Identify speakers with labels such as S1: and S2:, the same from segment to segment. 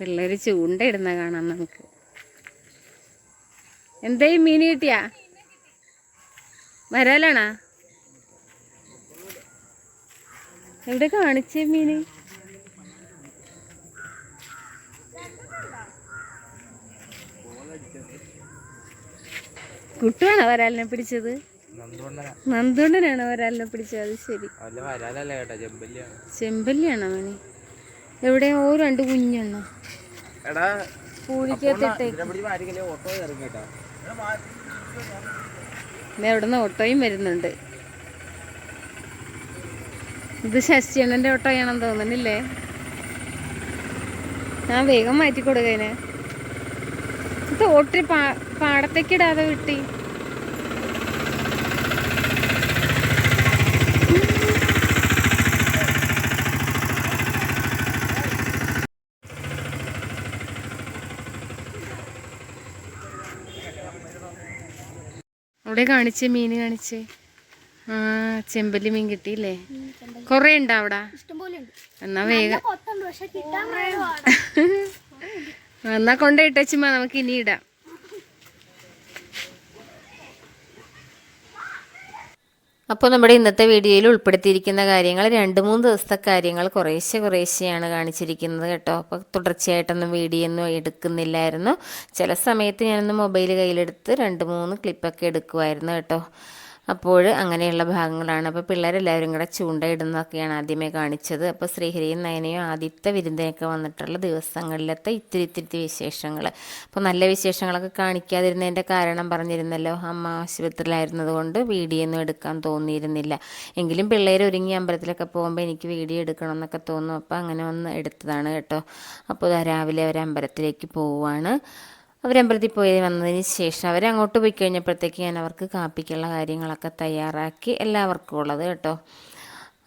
S1: പിള്ളേര് ചൂണ്ടയിടുന്ന കാണാം നമുക്ക്. എന്തായി മീൻ കിട്ടിയാ? വരാലാണാ? എവിടെ കാണിച്ചേ മീന്? കുട്ടുവാണോ വരാലിനെ പിടിച്ചത്? നന്ദുണ്ടനാണോ വരാലിനെ പിടിച്ചത്? അത് ശരി.
S2: ചെമ്പല്ലിയാണോ.
S1: മണി എവിടെ ഓ രണ്ട് കുഞ്ഞെണ്ണ
S2: എടാ
S1: നിന്ന് ഓട്ടോയും വരുന്നുണ്ട്. ഇത് ശശിയണ്ണന്റെ ഓട്ടോയാണെന്ന് തോന്നുന്നില്ലേ? ഞാൻ വേഗം മാറ്റി കൊടുക്കതിനെ ഇത് ഓട്ടി പാ പാടത്തേക്ക് ഇടാതെ വിട്ടി. അവിടെ കാണിച്ച് മീൻ കാണിച്ച്. ആ ചെമ്പല്ലി മീൻ കിട്ടിയില്ലേ? കൊറേ ഉണ്ടോ അവിടെ? എന്നാ വേഗം. എന്നാ കൊണ്ടിട്ടച്ചുമ്പോ നമുക്ക് ഇനി ഇടാം. അപ്പോൾ നമ്മുടെ ഇന്നത്തെ വീഡിയോയിൽ ഉൾപ്പെടുത്തിയിരിക്കുന്ന കാര്യങ്ങൾ രണ്ട് മൂന്ന് ദിവസത്തെ കാര്യങ്ങൾ കുറേശ്ശെ കുറേശ്ശെയാണ് കാണിച്ചിരിക്കുന്നത് കേട്ടോ. അപ്പോൾ തുടർച്ചയായിട്ടൊന്നും വീഡിയോ ഒന്നും എടുക്കുന്നില്ലായിരുന്നു. ചില സമയത്ത് ഞാനൊന്ന് മൊബൈൽ കയ്യിലെടുത്ത് രണ്ട് മൂന്ന് ക്ലിപ്പൊക്കെ എടുക്കുമായിരുന്നു കേട്ടോ. അപ്പോൾ അങ്ങനെയുള്ള ഭാഗങ്ങളാണ്. അപ്പോൾ പിള്ളേരെല്ലാവരും കൂടെ ചൂണ്ടയിടുന്നതൊക്കെയാണ് ആദ്യമേ കാണിച്ചത്. അപ്പോൾ ശ്രീഹരിയും നയനയും ആദ്യത്തെ വിരുന്നിനൊക്കെ വന്നിട്ടുള്ള ദിവസങ്ങളിലത്തെ ഇത്തിരി ഇത്തിരി വിശേഷങ്ങൾ. അപ്പോൾ നല്ല വിശേഷങ്ങളൊക്കെ കാണിക്കാതിരുന്നതിന്റെ കാരണം പറഞ്ഞിരുന്നല്ലോ അമ്മ ആശുപത്രിയിലായിരുന്നത് കൊണ്ട് വീഡിയോ ഒന്നും എടുക്കാൻ തോന്നിയിരുന്നില്ല. എങ്കിലും പിള്ളേർ ഒരുങ്ങി അമ്പലത്തിലൊക്കെ പോകുമ്പോൾ എനിക്ക് വീഡിയോ എടുക്കണം എന്നൊക്കെ തോന്നും അപ്പോൾ അങ്ങനെ ഒന്ന് എടുത്തതാണ് കേട്ടോ. അപ്പോൾ രാവിലെ അവർ അമ്പലത്തിലേക്ക് പോവുകയാണ്. അവരമ്പലത്തിൽ പോയി വന്നതിന് ശേഷം അവരങ്ങോട്ട് പോയി കഴിഞ്ഞപ്പോഴത്തേക്ക് ഞാൻ അവർക്ക് കാപ്പിക്കുള്ള കാര്യങ്ങളൊക്കെ തയ്യാറാക്കി എല്ലാവർക്കും ഉള്ളത് കേട്ടോ.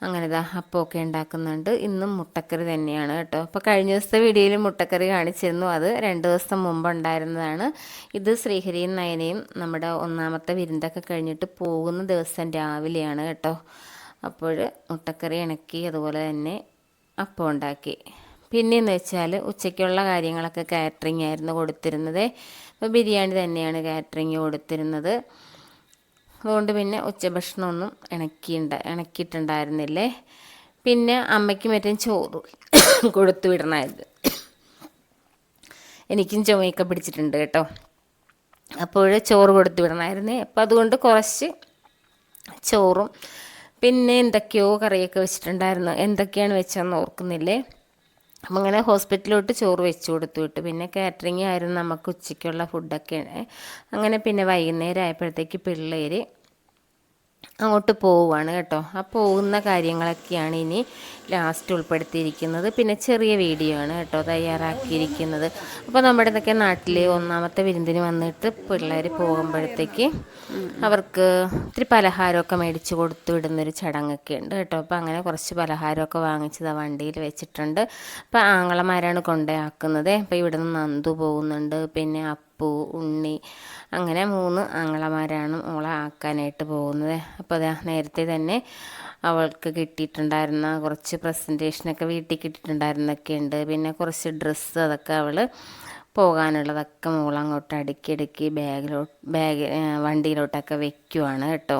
S1: അങ്ങനെ ഇതാ അപ്പമൊക്കെ ഉണ്ടാക്കുന്നുണ്ട്. ഇന്നും മുട്ടക്കറി തന്നെയാണ് കേട്ടോ. അപ്പോൾ കഴിഞ്ഞ ദിവസത്തെ വീഡിയോയിൽ മുട്ടക്കറി കാണിച്ചിരുന്നു. അത് രണ്ട് ദിവസം മുമ്പ് ഉണ്ടായിരുന്നതാണ്. ഇത് ശ്രീഹരിയും നയനയും നമ്മുടെ ഒന്നാമത്തെ വിരുന്നൊക്കെ കഴിഞ്ഞിട്ട് പോകുന്ന ദിവസം രാവിലെയാണ് കേട്ടോ. അപ്പോൾ മുട്ടക്കറി ഇണക്കി അതുപോലെ തന്നെ അപ്പം ഉണ്ടാക്കി പിന്നെയെന്ന് വെച്ചാൽ ഉച്ചയ്ക്കുള്ള കാര്യങ്ങളൊക്കെ കാറ്ററിംഗ് ആയിരുന്നു കൊടുത്തിരുന്നത്. അപ്പോൾ ബിരിയാണി തന്നെയാണ് കാറ്ററിംഗ് കൊടുത്തിരുന്നത്. അതുകൊണ്ട് പിന്നെ ഉച്ചഭക്ഷണമൊന്നും ഇണക്കിണ്ട ഇണക്കിയിട്ടുണ്ടായിരുന്നില്ലേ? പിന്നെ അമ്മയ്ക്ക് മറ്റും ചോറ് കൊടുത്തു വിടണമായിരുന്നു എനിക്കും ചുമയൊക്കെ പിടിച്ചിട്ടുണ്ട് കേട്ടോ. അപ്പോൾ ചോറ് കൊടുത്തു വിടണമായിരുന്നേ അപ്പോൾ അതുകൊണ്ട് കുറച്ച് ചോറും പിന്നെ എന്തൊക്കെയോ കറിയൊക്കെ വെച്ചിട്ടുണ്ടായിരുന്നു. എന്തൊക്കെയാണ് വെച്ചതെന്ന് ഓർക്കുന്നില്ലേ? അപ്പം അങ്ങനെ ഹോസ്പിറ്റലിലോട്ട് ചോറ് വെച്ച് കൊടുത്തു വിട്ടു. പിന്നെ കാറ്ററിംഗ് ആയിരുന്നു നമുക്ക് ഉച്ചയ്ക്കുള്ള ഫുഡൊക്കെ അങ്ങനെ പിന്നെ വൈകുന്നേരം ആയപ്പോഴത്തേക്ക് പിള്ളേർ അങ്ങോട്ട് പോവുകയാണ് കേട്ടോ. ആ പോകുന്ന കാര്യങ്ങളൊക്കെയാണ് ഇനി ലാസ്റ്റ് ഉൾപ്പെടുത്തിയിരിക്കുന്നത്. പിന്നെ ചെറിയ വീഡിയോ ആണ് കേട്ടോ തയ്യാറാക്കിയിരിക്കുന്നത്. അപ്പോൾ നമ്മുടെ ഇതൊക്കെ നാട്ടിൽ ഒന്നാമത്തെ വിരുന്നിന് വന്നിട്ട് പിള്ളേർ പോകുമ്പോഴത്തേക്ക് അവർക്ക് ഇത്തിരി പലഹാരമൊക്കെ മേടിച്ച് കൊടുത്തു വിടുന്നൊരു ചടങ്ങൊക്കെ ഉണ്ട് കേട്ടോ. അപ്പോൾ അങ്ങനെ കുറച്ച് പലഹാരമൊക്കെ വാങ്ങിച്ചത് ആ വണ്ടിയിൽ വെച്ചിട്ടുണ്ട്. അപ്പോൾ ആങ്ങളമാരാണ് കൊണ്ടുപോയാക്കുന്നത് അപ്പോൾ ഇവിടെ നിന്ന് നന്ദു പോകുന്നുണ്ട്. പിന്നെ ഉണ്ണി അങ്ങനെ മൂന്ന് ആങ്ങളമാരാണ് മോളെ ആക്കാനായിട്ട് പോകുന്നത്. അപ്പോൾ അതാ നേരത്തെ തന്നെ അവൾക്ക് കിട്ടിയിട്ടുണ്ടായിരുന്ന കുറച്ച് പ്രസന്റേഷനൊക്കെ വീട്ടിൽ കിട്ടിയിട്ടുണ്ടായിരുന്നൊക്കെ ഉണ്ട്. പിന്നെ കുറച്ച് ഡ്രസ്സ് അതൊക്കെ അവൾ പോകാനുള്ളതൊക്കെ മോളങ്ങോട്ട് അടുക്കി അടുക്കി ബാഗിലോട്ട് ബാഗ് വണ്ടിയിലോട്ടൊക്കെ വെക്കുവാണ് കേട്ടോ.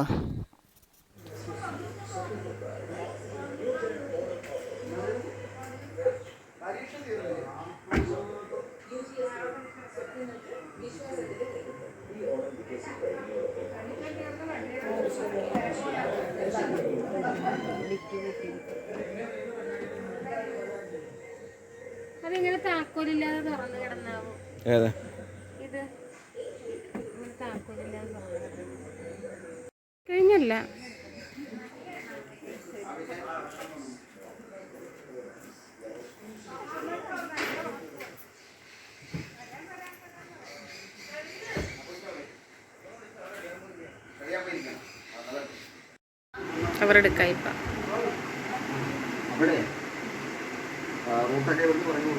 S1: താക്കോലില്ലാതെ തുറന്നു കിടന്നാവും?
S2: ഏതാ?
S1: ഇത് ഇങ്ങനെ താക്കോലില്ലാതെ തുറന്നു കിടന്നു കഴിഞ്ഞല്ല. അവരുടെ ഇപ്പം
S2: അവിടെ റൂട്ടൊക്കെ ഇല്ല പറഞ്ഞു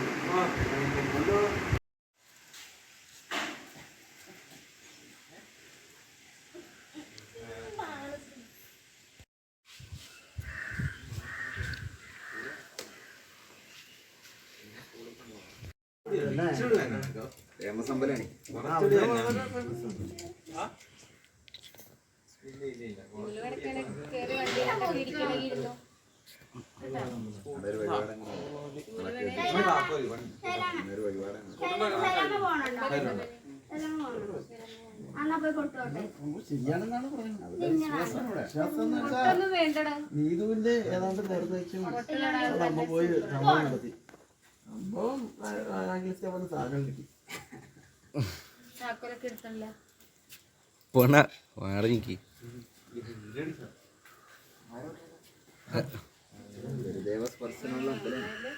S2: ഫേമസ് അമ്പലമാണ് ഇല്ല ഇല്ല ഒരു വഴിപാടാണ്
S3: അന്നാ പോയി കൊണ്ടുപോട്ടെ
S4: ശരിയാണെന്നാണ് പറയുന്നത് നീതുവിന്റെ ഏതാണ്ട് നിർദ്ദേശം അമ്മ പോയി സംഭവം നടത്തി സംഭവം ആംഗ്ലീഷ് അവിടെ സാധനം കിട്ടി
S5: പോണ വാടനിക്ക്
S2: ഗുരുദേവ സ്പർശനമുള്ള അമ്പലമാണ്.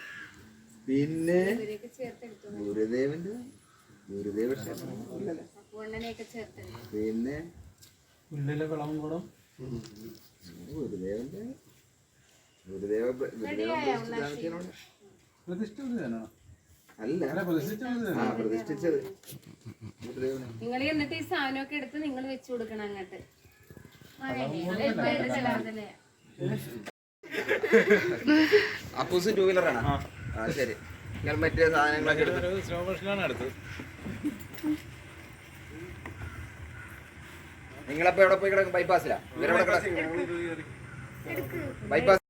S2: പിന്നെ ഗുരുദേവന്റെ ഗുരുദേവ ക്ഷേത്രം? പിന്നെ ഗുരുദേവന്റെ ഗുരുദേവ ഗുരുദേവ. അല്ല.
S4: പ്രതിഷ്ഠിച്ചത്.
S1: നിങ്ങൾ എന്നിട്ട് ഈ സാധനമൊക്കെ എടുത്ത് നിങ്ങൾ വെച്ചു കൊടുക്കണം അങ്ങോട്ട്.
S2: അപ്പൂസ് ടൂ വീലറാണ് ആ. ശരി. നിങ്ങൾ മറ്റേ സാധനങ്ങളൊക്കെ എടുത്ത്.
S4: സ്ലോ മോഷനാണ് അടുത്തത്
S2: നിങ്ങളപ്പോ എവിടെ പോയി കിടക്കും? ബൈപ്പാസിലാ ഇവരെവിടെ കിടക്കും? ബൈപ്പാസ്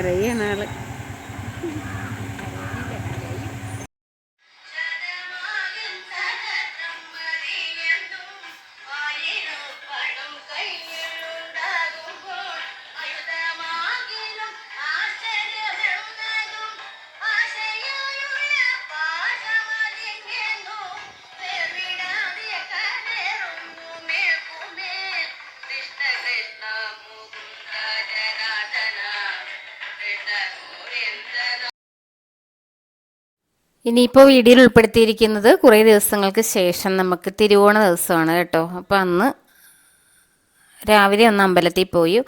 S6: रही है नाल
S1: ഇനിയിപ്പോൾ വീഡിയോയിൽ ഉൾപ്പെടുത്തിയിരിക്കുന്നത് കുറേ ദിവസങ്ങൾക്ക് ശേഷം നമുക്ക് തിരുവോണ ദിവസമാണ് കേട്ടോ. അപ്പോൾ അന്ന് രാവിലെ ഒന്ന് അമ്പലത്തിൽ പോയി.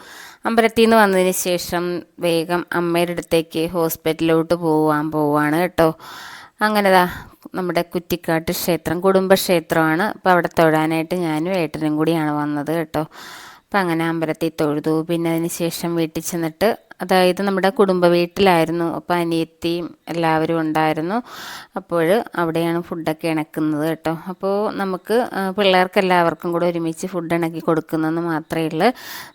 S1: അമ്പലത്തിൽ നിന്ന് വന്നതിന് ശേഷം വേഗം അമ്മയുടെ അടുത്തേക്ക് ഹോസ്പിറ്റലിലോട്ട് പോവാൻ പോവാണ് കേട്ടോ. അങ്ങനെതാ നമ്മുടെ കുറ്റിക്കാട്ട് ക്ഷേത്രം കുടുംബക്ഷേത്രമാണ്. അപ്പോൾ അവിടെ തൊഴാനായിട്ട് ഞാനും ഏട്ടനും കൂടിയാണ് വന്നത് കേട്ടോ. അപ്പം അങ്ങനെ അമ്പലത്തിൽ തൊഴുതു. പിന്നെ അതിന് ശേഷം വീട്ടിൽ ചെന്നിട്ട് അതായത് നമ്മുടെ കുടുംബ വീട്ടിലായിരുന്നു. അപ്പോൾ അനിയത്തിയും എല്ലാവരും ഉണ്ടായിരുന്നു. അപ്പോൾ അവിടെയാണ് ഫുഡൊക്കെ ഇണക്കുന്നത് കേട്ടോ. അപ്പോൾ നമുക്ക് പിള്ളേർക്ക് എല്ലാവർക്കും കൂടെ ഒരുമിച്ച് ഫുഡ് ഇണക്കി കൊടുക്കുന്നതെന്ന് മാത്രമേ ഉള്ളൂ.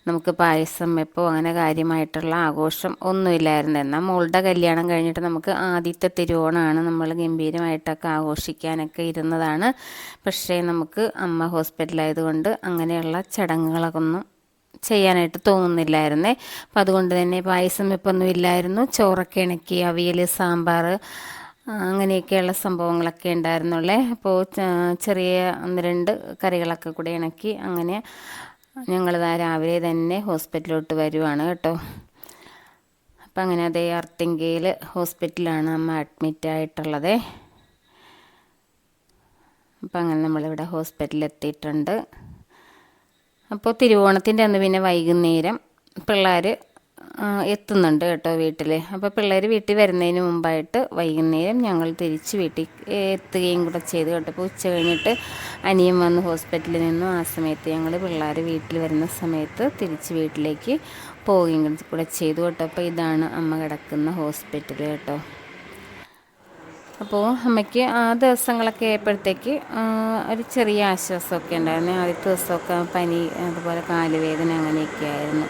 S1: നമുക്ക് പായസം വെപ്പോ അങ്ങനെ കാര്യമായിട്ടുള്ള ആഘോഷം ഒന്നുമില്ലായിരുന്നു. എന്നാൽ മോളുടെ കല്യാണം കഴിഞ്ഞിട്ട് നമുക്ക് ആദ്യത്തെ തിരുവോണമാണ് നമ്മൾ ഗംഭീരമായിട്ടൊക്കെ ആഘോഷിക്കാനൊക്കെ ഇരുന്നതാണ്. പക്ഷേ നമുക്ക് അമ്മ ഹോസ്പിറ്റലായതുകൊണ്ട് അങ്ങനെയുള്ള ചടങ്ങുകളൊക്കെ ഒന്നും ചെയ്യാനായിട്ട് തോന്നുന്നില്ലായിരുന്നേ. അപ്പം അതുകൊണ്ട് തന്നെ പായസം ഇപ്പൊന്നും ഇല്ലായിരുന്നു. ചോറൊക്കെ ഇണക്കി അവിയൽ സാമ്പാർ അങ്ങനെയൊക്കെയുള്ള സംഭവങ്ങളൊക്കെ ഉണ്ടായിരുന്നുള്ളേ. അപ്പോൾ ചെറിയ ഒന്ന് രണ്ട് കറികളൊക്കെ കൂടെ ഇണക്കി അങ്ങനെ ഞങ്ങൾ രാവിലെ തന്നെ ഹോസ്പിറ്റലിലോട്ട് വരുവാണ് കേട്ടോ. അപ്പം അങ്ങനെ അതേ അർത്തിങ്കയിൽ ഹോസ്പിറ്റലാണ് അമ്മ അഡ്മിറ്റ് ആയിട്ടുള്ളത് അപ്പം അങ്ങനെ നമ്മളിവിടെ ഹോസ്പിറ്റലിൽ എത്തിയിട്ടുണ്ട് അപ്പോൾ തിരുവോണത്തിന്റെ അന്ന് പിന്നെ വൈകുന്നേരം പിള്ളേർ എത്തുന്നുണ്ട് കേട്ടോ വീട്ടിൽ അപ്പോൾ പിള്ളേർ വീട്ടിൽ വരുന്നതിന് മുമ്പായിട്ട് വൈകുന്നേരം ഞങ്ങൾ തിരിച്ച് വീട്ടിൽ എത്തുകയും കൂടെ ചെയ്തു കേട്ടോ. അപ്പോൾ ഉച്ച കഴിഞ്ഞിട്ട് അനിയൻ വന്ന് ഹോസ്പിറ്റലിൽ നിന്നും ആ സമയത്ത് ഞങ്ങൾ പിള്ളേർ വീട്ടിൽ വരുന്ന സമയത്ത് തിരിച്ച് വീട്ടിലേക്ക് പോവുകയും കൂടെ ചെയ്തു കേട്ടോ. അപ്പോൾ ഇതാണ് അമ്മ കിടക്കുന്ന ഹോസ്പിറ്റൽ കേട്ടോ. അപ്പോൾ അമ്മയ്ക്ക് ആ ദിവസങ്ങളൊക്കെ ആയപ്പോഴത്തേക്ക് ഒരു ചെറിയ ആശ്വാസമൊക്കെ ഉണ്ടായിരുന്നു. ആദ്യത്തെ ദിവസമൊക്കെ പനി അതുപോലെ കാലുവേദന അങ്ങനെയൊക്കെ ആയിരുന്നു